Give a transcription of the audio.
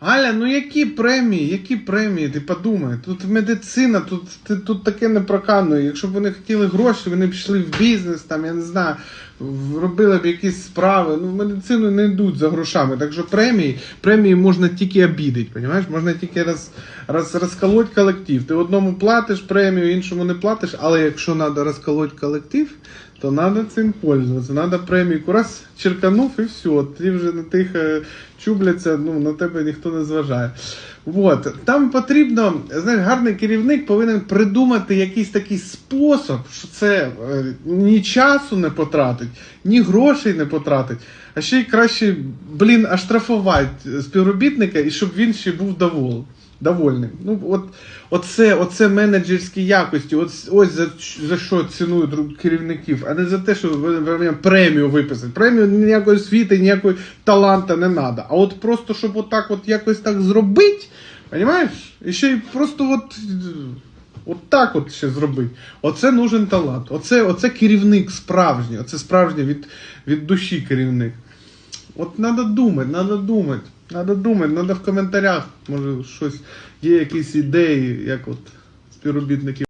Галя, ну які премії, які премії? Ти подумай. Тут медицина, тут, тут таке не проканує. Якщо б вони хотіли гроші, вони б йшли в бізнес, там, я не знаю, робили б якісь справи. Ну, в медицину не йдуть за грошами. Так що премії, премії можна тільки обідати, розумієш? Можна тільки роз, роз, розколоть колектив. Ти одному платиш премію, іншому не платиш, але якщо треба розколоть колектив, то треба цим пользуватися. Треба премійку раз черканув і все. Ти вже на тих е, чубляться, ну на тебе ніхто не зважає. От. Там потрібно, знаєш, гарний керівник повинен придумати якийсь такий спосіб, що це е, ні часу не потратить, ні грошей не потратить, а ще й краще, блін, оштрафувати співробітника і щоб він ще був довол, довольний. Ну, от, оце, оце менеджерські якості, ось, ось за, за що цінують керівників, а не за те, що премію виписати. Премію ніякої освіти, ніякої таланта не треба. А от просто, щоб отак от якось так зробити, розумієш? І ще й просто от. От так от ще зробити. Оце нужен талант. Оце, оце керівник справжній. Оце справжній від, від душі керівник. От треба думати, треба думати. Треба думати, треба в коментарях, може щось є якісь ідеї, як от співробітники